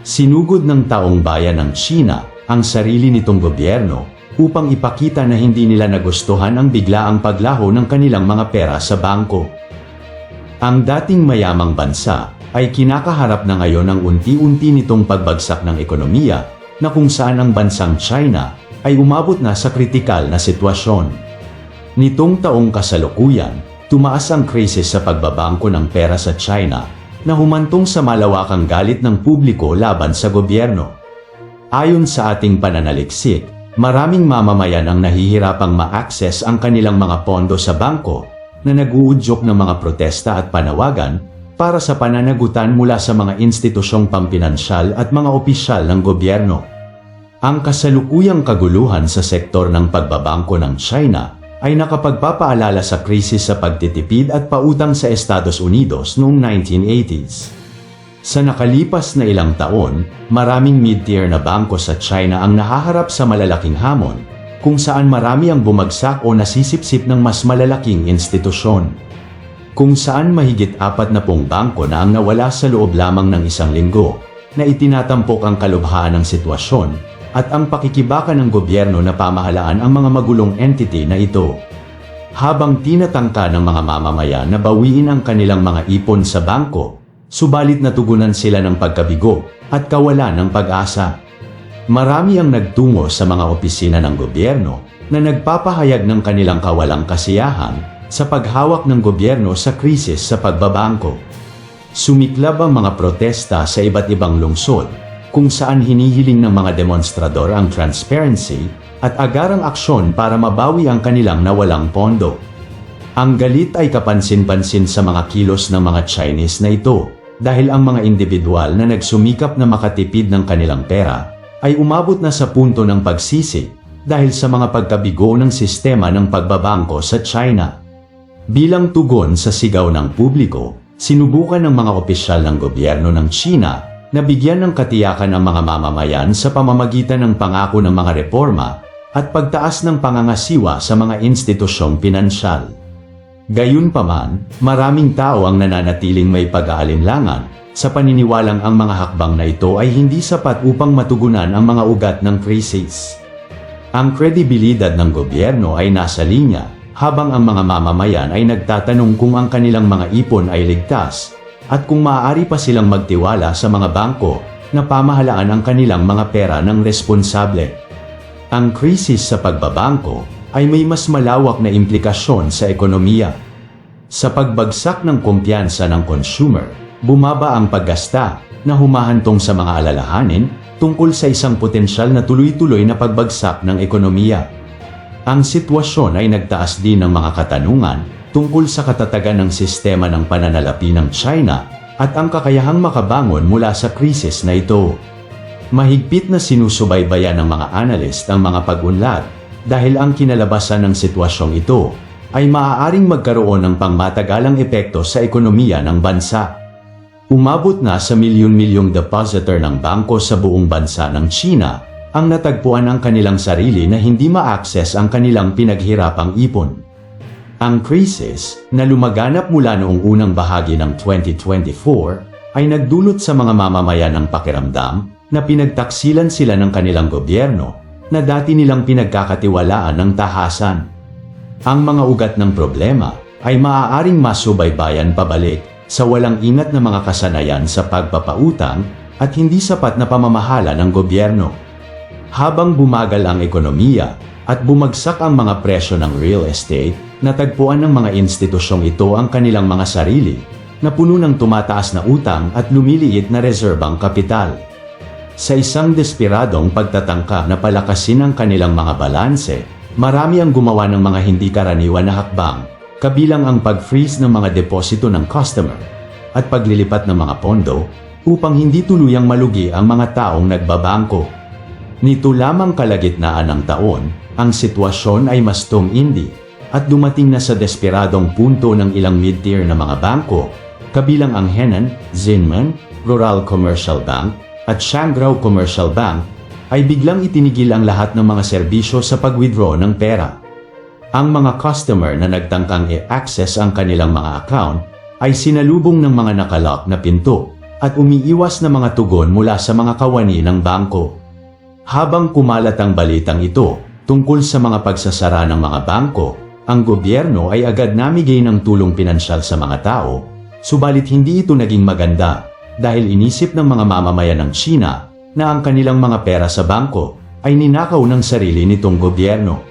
Sinugod ng taong bayan ng China ang sarili nitong gobyerno upang ipakita na hindi nila nagustuhan ang biglaang paglaho ng kanilang mga pera sa bangko. Ang dating mayamang bansa ay kinakaharap na ngayon ang unti-unti nitong pagbagsak ng ekonomiya na kung saan ang bansang China ay umabot na sa kritikal na sitwasyon. Nitong taong kasalukuyan, tumaas ang krisis sa pagbabangko ng pera sa China na humantong sa malawakang galit ng publiko laban sa gobyerno. Ayon sa ating pananaliksik, maraming mamamayan ang nahihirapang ma-access ang kanilang mga pondo sa bangko na naguudyok ng mga protesta at panawagan para sa pananagutan mula sa mga institusyong pampinansyal at mga opisyal ng gobyerno. Ang kasalukuyang kaguluhan sa sektor ng pagbabangko ng China ay nakapagpapaalala sa krisis sa pagtitipid at pautang sa Estados Unidos noong 1980s. Sa nakalipas na ilang taon, maraming mid-tier na bangko sa China ang nahaharap sa malalaking hamon, kung saan marami ang bumagsak o nasisipsip ng mas malalaking institusyon. Kung saan mahigit apat na pong bangko na ang nawala sa loob lamang ng isang linggo, na itinatampok ang kalubhaan ng sitwasyon at ang pakikibaka ng gobyerno na pamahalaan ang mga magulong entity na ito. Habang tinatangka ng mga mamamayan na bawiin ang kanilang mga ipon sa bangko, subalit natugunan sila ng pagkabigo at kawalan ng pag-asa. Marami ang nagtungo sa mga opisina ng gobyerno na nagpapahayag ng kanilang kawalang kasiyahan sa paghawak ng gobyerno sa krisis sa pagbabangko. Sumiklab ang mga protesta sa iba't ibang lungsod kung saan hinihiling ng mga demonstrador ang transparency at agarang aksyon para mabawi ang kanilang nawalang pondo. Ang galit ay kapansin-pansin sa mga kilos ng mga Chinese na ito dahil ang mga individual na nagsumikap na makatipid ng kanilang pera ay umabot na sa punto ng pagsisi dahil sa mga pagkabigo ng sistema ng pagbabangko sa China. Bilang tugon sa sigaw ng publiko, sinubukan ng mga opisyal ng gobyerno ng China na bigyan ng katiyakan ang mga mamamayan sa pamamagitan ng pangako ng mga reforma at pagtaas ng pangangasiwa sa mga institusyong pinansyal. Gayunpaman, maraming tao ang nananatiling may pag-aalinlangan sa paniniwalang ang mga hakbang na ito ay hindi sapat upang matugunan ang mga ugat ng krisis. Ang kredibilidad ng gobyerno ay nasa linya habang ang mga mamamayan ay nagtatanong kung ang kanilang mga ipon ay ligtas at kung maaari pa silang magtiwala sa mga bangko na pamahalaan ang kanilang mga pera ng responsable. Ang krisis sa pagbabangko ay may mas malawak na implikasyon sa ekonomiya. Sa pagbagsak ng kumpiyansa ng consumer, bumaba ang paggasta na humahantong sa mga alalahanin tungkol sa isang potensyal na tuloy-tuloy na pagbagsak ng ekonomiya. Ang sitwasyon ay nagtaas din ng mga katanungan tungkol sa katatagan ng sistema ng pananalapi ng China at ang kakayahang makabangon mula sa krisis na ito. Mahigpit na sinusubaybayan ng mga analyst ang mga pag-unlad dahil ang kinalabasan ng sitwasyong ito ay maaaring magkaroon ng pangmatagalang epekto sa ekonomiya ng bansa. Umabot na sa milyon-milyong depositor ng bangko sa buong bansa ng China ang natagpuan ang kanilang sarili na hindi ma-access ang kanilang pinaghirapang ipon. Ang krisis na lumaganap mula noong unang bahagi ng 2024 ay nagdulot sa mga mamamayan ng pakiramdam na pinagtaksilan sila ng kanilang gobyerno na dati nilang pinagkakatiwalaan ng tahasan. Ang mga ugat ng problema ay maaaring masubaybayan pabalik sa walang ingat na mga kasanayan sa pagpapautang at hindi sapat na pamamahala ng gobyerno. Habang bumagal ang ekonomiya at bumagsak ang mga presyo ng real estate, natagpuan ng mga institusyong ito ang kanilang mga sarili, na puno ng tumataas na utang at lumiliit na reserbang kapital. Sa isang desperadong pagtatangka na palakasin ang kanilang mga balanse, marami ang gumawa ng mga hindi karaniwan na hakbang, kabilang ang pag-freeze ng mga deposito ng customer at paglilipat ng mga pondo upang hindi tuluyang malugi ang mga taong nagbabangko. Nito lamang kalagitnaan ng taon, ang sitwasyon ay mas tumindi at dumating na sa desperadong punto ng ilang mid-tier na mga bangko, kabilang ang Henan, Zinman, Rural Commercial Bank, at Shangrao Commercial Bank, ay biglang itinigil ang lahat ng mga serbisyo sa pag-withdraw ng pera. Ang mga customer na nagtangkang i-access ang kanilang mga account ay sinalubong ng mga nakalock na pinto at umiiwas na mga tugon mula sa mga kawani ng bangko. Habang kumalat ang balitang ito tungkol sa mga pagsasara ng mga bangko, ang gobyerno ay agad namigay ng tulong pinansyal sa mga tao, subalit hindi ito naging maganda dahil inisip ng mga mamamayan ng China na ang kanilang mga pera sa bangko ay ninakaw ng sarili nitong gobyerno.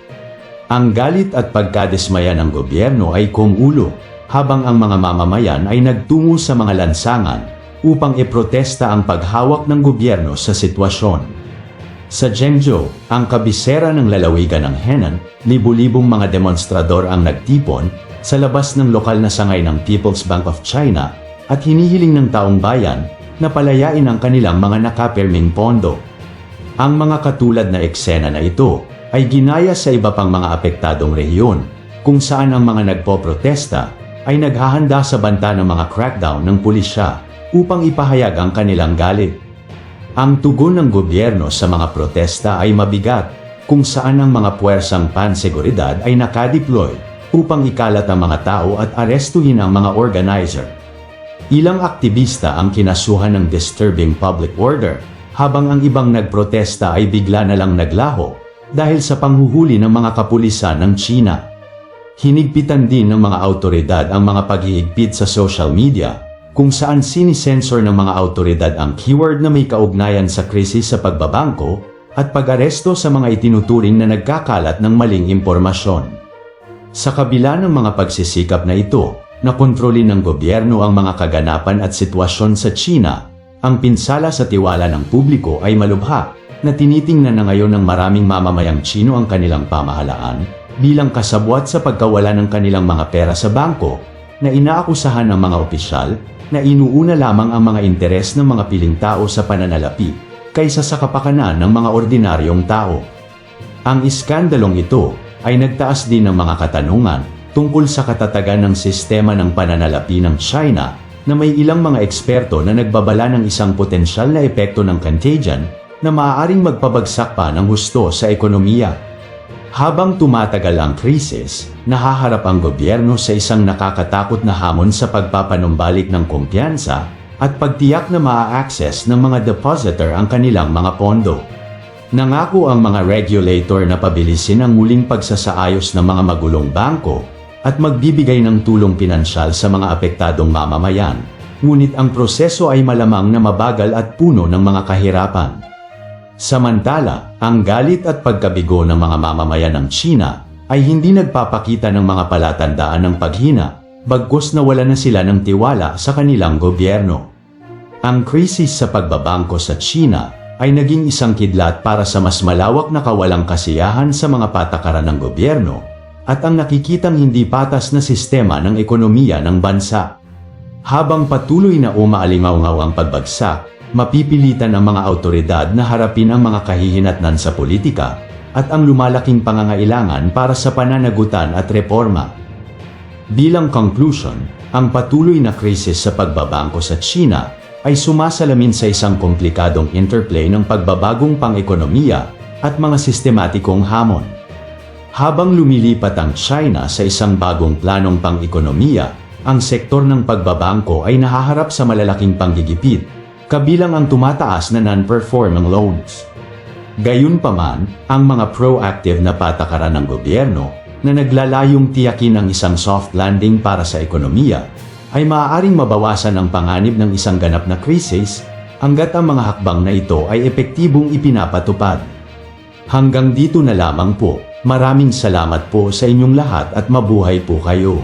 Ang galit at pagkadismaya ng gobyerno ay kumulo habang ang mga mamamayan ay nagtungo sa mga lansangan upang iprotesta ang paghawak ng gobyerno sa sitwasyon. Sa Zhengzhou, ang kabisera ng lalawigan ng Henan, libu-libong mga demonstrador ang nagtipon sa labas ng lokal na sangay ng People's Bank of China at hinihiling ng taong bayan na palayain ang kanilang mga nakapirming pondo. Ang mga katulad na eksena na ito ay ginaya sa iba pang mga apektadong rehiyon kung saan ang mga nagpoprotesta ay naghahanda sa banta ng mga crackdown ng pulisya upang ipahayag ang kanilang galit. Ang tugon ng gobyerno sa mga protesta ay mabigat kung saan ang mga puwersang panseguridad ay nakadeploy upang ikalat ang mga tao at arestuhin ang mga organizer. Ilang aktivista ang kinasuhan ng disturbing public order habang ang ibang nagprotesta ay bigla na lang naglaho dahil sa panghuhuli ng mga kapulisan ng China. Hinigpitan din ng mga autoridad ang mga paghihigpit sa social media kung saan sinisensor ng mga autoridad ang keyword na may kaugnayan sa krisis sa pagbabangko at pag-aresto sa mga itinuturing na nagkakalat ng maling impormasyon. Sa kabila ng mga pagsisikap na ito, nakontrolin ng gobyerno ang mga kaganapan at sitwasyon sa China, ang pinsala sa tiwala ng publiko ay malubha na tinitingnan na ngayon ng maraming mamamayang Chino ang kanilang pamahalaan bilang kasabwat sa pagkawala ng kanilang mga pera sa bangko na inaakusahan ng mga opisyal na inuuna lamang ang mga interes ng mga piling tao sa pananalapi kaysa sa kapakanan ng mga ordinaryong tao. Ang iskandalong ito ay nagtaas din ng mga katanungan tungkol sa katatagan ng sistema ng pananalapi ng China na may ilang mga eksperto na nagbabala ng isang potensyal na epekto ng contagion na maaaring magpabagsak pa ng husto sa ekonomiya. Habang tumatagal ang krisis, nahaharap ang gobyerno sa isang nakakatakot na hamon sa pagpapanumbalik ng kumpiyansa at pagtiyak na maa-access ng mga depositor ang kanilang mga pondo. Nangako ang mga regulator na pabilisin ang muling pagsasaayos ng mga magulong bangko at magbibigay ng tulong pinansyal sa mga apektadong mamamayan. Ngunit ang proseso ay malamang na mabagal at puno ng mga kahirapan. Samantala, ang galit at pagkabigo ng mga mamamayan ng China ay hindi nagpapakita ng mga palatandaan ng paghina, bagkus na wala na sila ng tiwala sa kanilang gobyerno. Ang krisis sa pagbabangko sa China ay naging isang kidlat para sa mas malawak na kawalang kasiyahan sa mga patakaran ng gobyerno at ang nakikitang hindi patas na sistema ng ekonomiya ng bansa. Habang patuloy na umaalingaw ang pagbagsak, mapipilitan ang mga autoridad na harapin ang mga kahihinatnan sa politika at ang lumalaking pangangailangan para sa pananagutan at reforma. Bilang conclusion, ang patuloy na krisis sa pagbabangko sa China ay sumasalamin sa isang komplikadong interplay ng pagbabagong pang-ekonomiya at mga sistematikong hamon. Habang lumilipat ang China sa isang bagong planong pang-ekonomiya, ang sektor ng pagbabangko ay nahaharap sa malalaking panggigipit kabilang ang tumataas na non-performing loans. Gayunpaman, ang mga proactive na patakaran ng gobyerno na naglalayong tiyakin ang isang soft landing para sa ekonomiya ay maaaring mabawasan ang panganib ng isang ganap na krisis hanggat ang mga hakbang na ito ay epektibong ipinapatupad. Hanggang dito na lamang po. Maraming salamat po sa inyong lahat at mabuhay po kayo.